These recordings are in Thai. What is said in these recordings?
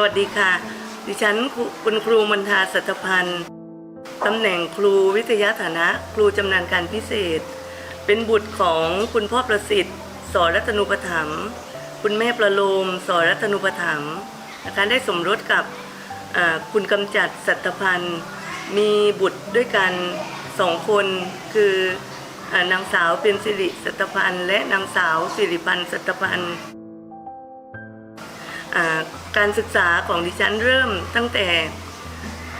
สวัสดีค่ะ ดิฉันคุณครูมนทาสัตพันธ์ตำแหน่งครูวิทยาฐานะครูจำนาญการพิเศษ เป็นบุตรของคุณพ่อประสิทธิ์ สอรัตนุปถัมภ์คุณแม่ประโลม สอรัตนุปถัมภ์นะคะได้สมรสกับคุณกำจัดสัตพันธ์ มีบุตรด้วยกันสองคน คืออนางสาวเป็นสิริสัตพันธ์และนางสาวสิริพันธ์สัตพันธ์ การศึกษาของดิฉันเริ่มตั้งแต่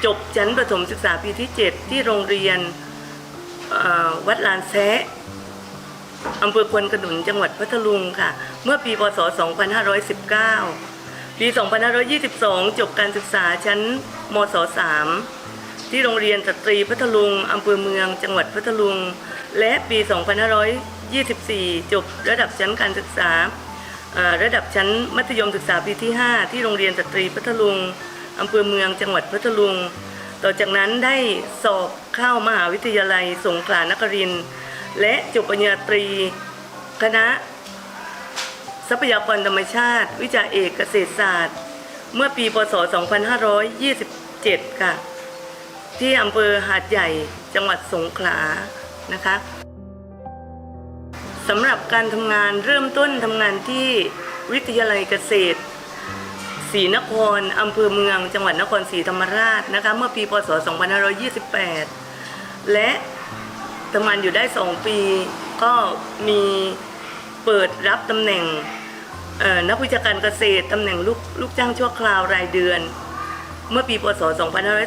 จบชั้นประถมศึกษาปีที่ 7 ที่โรงเรียนวัดลานแซะอำเภอควนขนุนจังหวัดพัทลุงค่ะ เมื่อปีพศ 2519 ปี 2522 จบการศึกษาชั้นมศ 3 ที่โรงเรียนสตรีพัทลุงอำเภอเมืองจังหวัดพัทลุง และปี 2524 จบระดับชั้นการศึกษา ระดับชั้นมัธยมศึกษาปีที่ 5 ที่โรงเรียนสตรีพัทลุงอำเภอเมืองจังหวัดพัทลุง ต่อจากนั้นได้สอบเข้ามหาวิทยาลัยสงขลานครินทร์และจบปริญญาตรีคณะ ทรัพยากรธรรมชาติ วิชาเอกเกษตรศาสตร์ เมื่อปีพศ 2527 ค่ะ ที่อำเภอหาดใหญ่จังหวัดสงขลานะคะ สำหรับการทำงานเริ่มต้นทำงานที่วิทยาลัยเกษตรศรีนครอำเภอเมือง จังหวัดนครศรีธรรมราชนะคะเมื่อปีพศ 2528 และทำงานอยู่ได้ 2 ปีก็มีเปิดรับตำแหน่งนักวิชาการเกษตรตำแหน่งลูกลูกจ้างชั่วคราวรายเดือน เมื่อปีพศ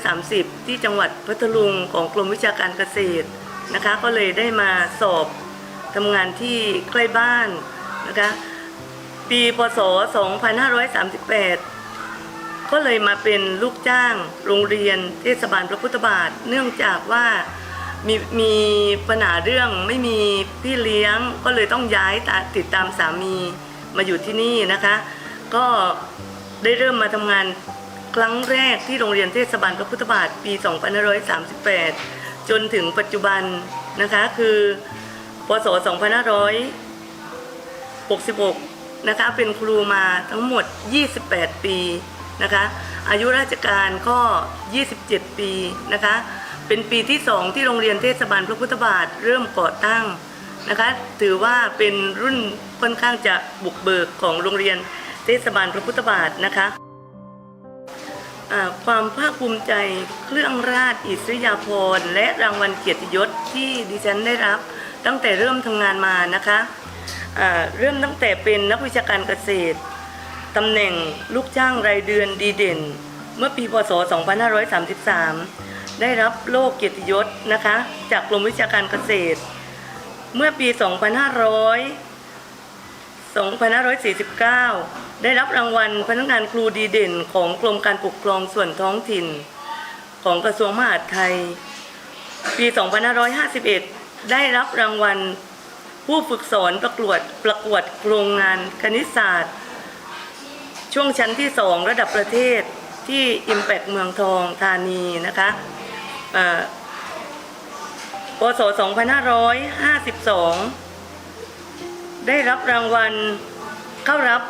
2530 ที่จังหวัดพัทลุงของกรมวิชาการเกษตรนะคะก็เลยได้มาสอบ ทำงานที่ใกล้บ้านนะคะปีพศ 2538 ก็เลยมาเป็นลูกจ้างโรงเรียนเทศบาลพระพุทธบาท เนื่องจากว่ามีมีปัญหาเรื่องไม่มีพี่เลี้ยงก็เลยต้องย้ายติดตามสามีมาอยู่ที่นี่นะคะ ก็ได้เริ่มมาทำงานครั้งแรกที่โรงเรียนเทศบาลพระพุทธบาทปี 2538 จนถึงปัจจุบันนะคะคือ ศ 2566 นะคะ เป็นครูมาทั้งหมด 28 ปีนะคะ อายุราชการก็ 27 ปีนะคะ เป็นปีที่ 2 ที่โรงเรียนเทศบาลพระพุทธบาทเริ่มก่อตั้งนะคะ ถือว่าเป็นรุ่นค่อนข้างจะบุกเบิกของโรงเรียนเทศบาลพระพุทธบาทนะคะความภาคภูมิใจเครื่องราชอิสริยาภรณ์และรางวัลเกียรติยศที่ดิฉันได้รับ ตั้งแต่เริ่มทำงานมานะคะเริ่มตั้งแต่เป็นนักวิชาการเกษตรตำแหน่งลูกจ้างรายเดือนดีเด่น เมื่อปีพศ 2533 ได้รับโล่เกียรติยศนะคะจากกรมวิชาการเกษตร เมื่อปี 2500 2549 ได้รับรางวัลพนักงานครูดีเด่นของกรมการปกครองส่วนท้องถิ่น ของกระทรวงมหาดไทย ปี 2551 ได้รับรางวัล ผู้ฝึกสอนประกวดประกวดโครงงานคณิตศาสตร์ ช่วงชั้นที่2ระดับประเทศที่ Impact เมืองทองธานีนะคะอ่าพศ 2552 ได้รับรางวัลเข้ารับ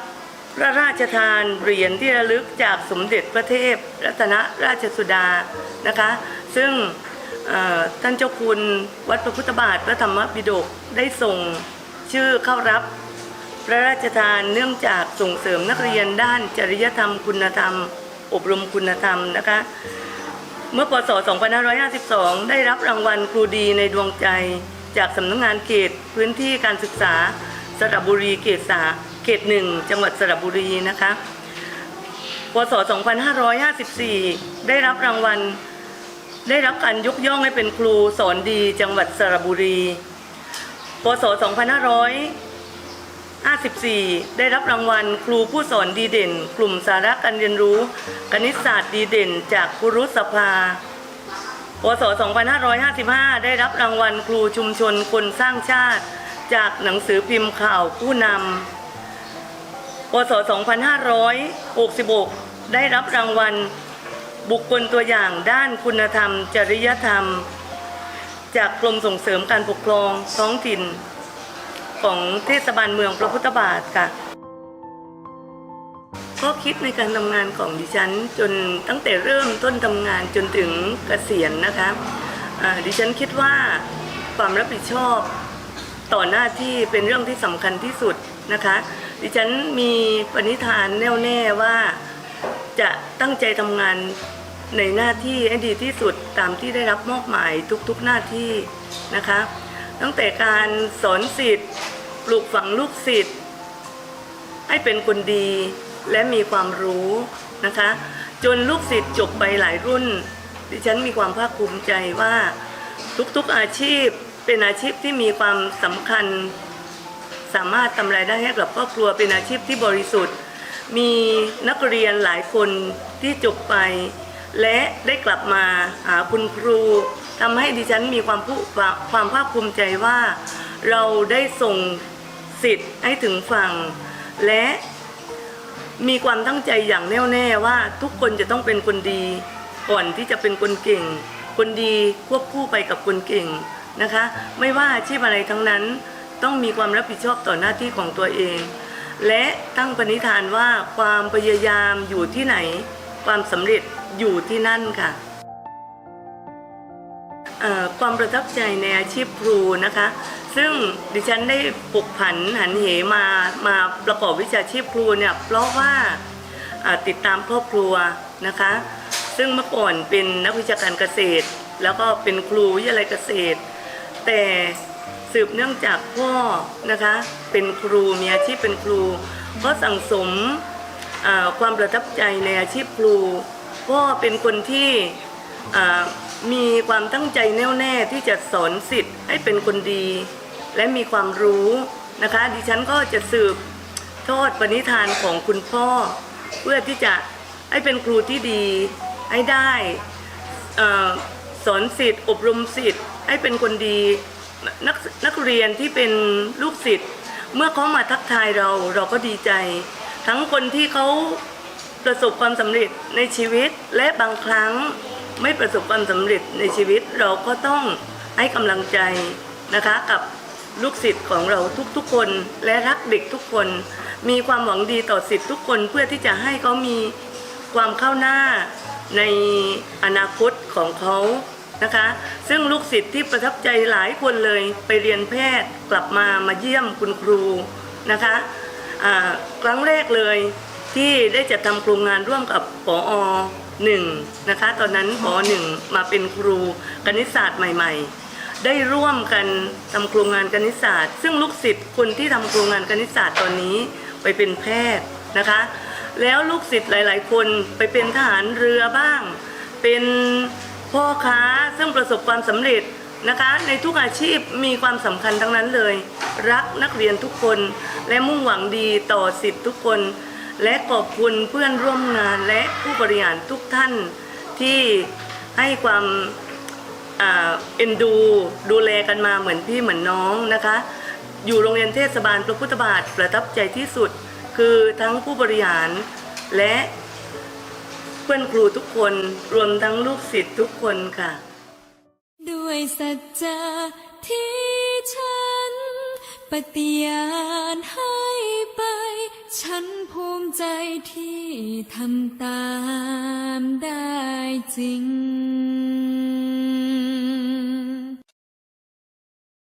พระราชทานเหรียญที่ระลึกจากสมเด็จพระเทพรัตนราชสุดานะคะ ซึ่ง ท่านเจ้าคุณวัดพระพุทธบาทพระธรรมบิดกได้ส่งชื่อเข้ารับ พระราชทานเนื่องจากส่งเสริมนักเรียนด้านจริยธรรมคุณธรรม อบรมคุณธรรมนะคะ เมื่อพศ 2552 ได้รับรางวัลครูดีในดวงใจ จากสำนักงานเขตพื้นที่การศึกษาสระบุรีเขตสาเขตหนึ่งจังหวัดสระบุรีนะคะพศ 2554 ได้รับรางวัล ได้รับการยกย่องให้เป็นครูสอนดีจังหวัดสระบุรี พศ 2554 ได้รับรางวัลครูผู้สอนดีเด่น กลุ่มสาระการเรียนรู้คณิตศาสตร์ดีเด่น จากครุสภา พศ 2555 ได้รับรางวัลครูชุมชนคนสร้างชาติ จากหนังสือพิมพ์ข่าวผู้นำ พศ 2566 ได้รับรางวัล บุคคลตัวอย่างด้านคุณธรรม จริยธรรม จากกรมส่งเสริมการปกครองท้องถิ่น ของเทศบาลเมืองพระพุทธบาทค่ะข้อคิดในการทำงานของดิฉัน จนตั้งแต่เริ่มต้นทำงานจนถึงเกษียณนะคะอ่าดิฉันคิดว่าความรับผิดชอบต่อหน้าที่เป็นเรื่องที่สำคัญที่สุดนะคะ ดิฉันมีปณิธานแน่วแน่ว่า จะตั้งใจทำงานในหน้าที่ให้ดีที่สุดตามที่ได้รับมอบหมายทุกๆหน้าที่นะคะ ตั้งแต่การสอนสิทธิ์ปลูกฝังลูกศิษย์ให้เป็นคนดีและมีความรู้นะคะ จนลูกศิษย์จบไปหลายรุ่น ดิฉันมีความภาคภูมิใจว่าทุกๆอาชีพเป็นอาชีพที่มีความสำคัญ สามารถทำรายได้ให้กับครอบครัวเป็นอาชีพที่บริสุทธิ์ มีนักเรียนหลายคนที่จบไป และได้กลับมาหาคุณครูทำให้ดิฉันมีความผู้ความภาคภูมิใจว่า เราได้ส่งสิทธิ์ให้ถึงฝั่ง และมีความตั้งใจอย่างแน่วแน่ว่าทุกคนจะต้องเป็นคนดี ก่อนที่จะเป็นคนเก่ง คนดีควบคู่ไปกับคนเก่งนะคะ ไม่ว่าอาชีพอะไรทั้งนั้น ต้องมีความรับผิดชอบต่อหน้าที่ของตัวเอง และตั้งปณิธานว่าความพยายามอยู่ที่ไหน ความสำเร็จอยู่ที่นั่นค่ะความประทับใจในอาชีพครูนะคะ ซึ่งดิฉันได้ปลุกผันหันเหมามาประกอบวิชาชีพครูเนี่ยเพราะว่าอ่าติดตามครอบครัวนะคะ ซึ่งเมื่อก่อนเป็นนักวิชาการเกษตร แล้วก็เป็นครูวิทยาลัยเกษตร แต่ สืบเนื่องจากพ่อนะคะ เป็นครูมีอาชีพเป็นครูก็สั่งสมความประทับใจในอาชีพครูพ่อเป็นคนที่มีความตั้งใจแน่วแน่ที่จะสอนสิทธิ์ให้เป็นคนดี และมีความรู้นะคะ ดิฉันก็จะสืบทอดปณิธานของคุณพ่อ เพื่อที่จะให้เป็นครูที่ดีให้ได้อสอนสิทธิ์อบรมสิทธิ์ให้เป็นคนดี นักนักเรียนที่เป็นลูกศิษย์เมื่อเขามาทักทายเราเราก็ดีใจ ทั้งคนที่เขาประสบความสำเร็จในชีวิต และบางครั้งไม่ประสบความสำเร็จในชีวิต เราก็ต้องให้กำลังใจนะคะกับลูกศิษย์ของเราทุกๆคนและรักเด็กทุกคน มีความหวังดีต่อศิษย์ทุกคนเพื่อที่จะให้เขามีความเข้าหน้าในอนาคตของเขา นะคะ ซึ่งลูกศิษย์ที่ประทับใจหลายคนเลยไปเรียนแพทย์กลับมามาเยี่ยมคุณครูนะคะครั้งแรกเลยที่ได้จัดทำโครงงานร่วมกับปอหนึ่งนะคะ ตอนนั้นปอหนึ่งมาเป็นครูคณิตศาสตร์ใหม่ ๆ ได้ร่วมกันทำโครงงานคณิตศาสตร์ ซึ่งลูกศิษย์คนที่ทำโครงงานคณิตศาสตร์ตอนนี้ไปเป็นแพทย์นะคะ แล้วลูกศิษย์หลาย ๆ คนไปเป็นทหารเรือบ้าง เป็น พ่อค้าซึ่งประสบความสำเร็จนะคะ ในทุกอาชีพมีความสำคัญทั้งนั้นเลย รักนักเรียนทุกคน และมุ่งหวังดีต่อสิทธิ์ทุกคน และขอบคุณเพื่อนร่วมงานและผู้บริหารทุกท่านที่ให้ความเอ็นดูดูแลกันมาเหมือนพี่เหมือนน้องนะคะ อยู่โรงเรียนเทศบาลพระพุทธบาทประทับใจที่สุด คือทั้งผู้บริหารและ เพื่อนครูทุกคนรวมทั้งลูกศิษย์ทุกคนค่ะ ด้วยสัจจะที่ฉัน ปฏิญาณให้ไป ฉันภูมิใจที่ทำตามได้จริง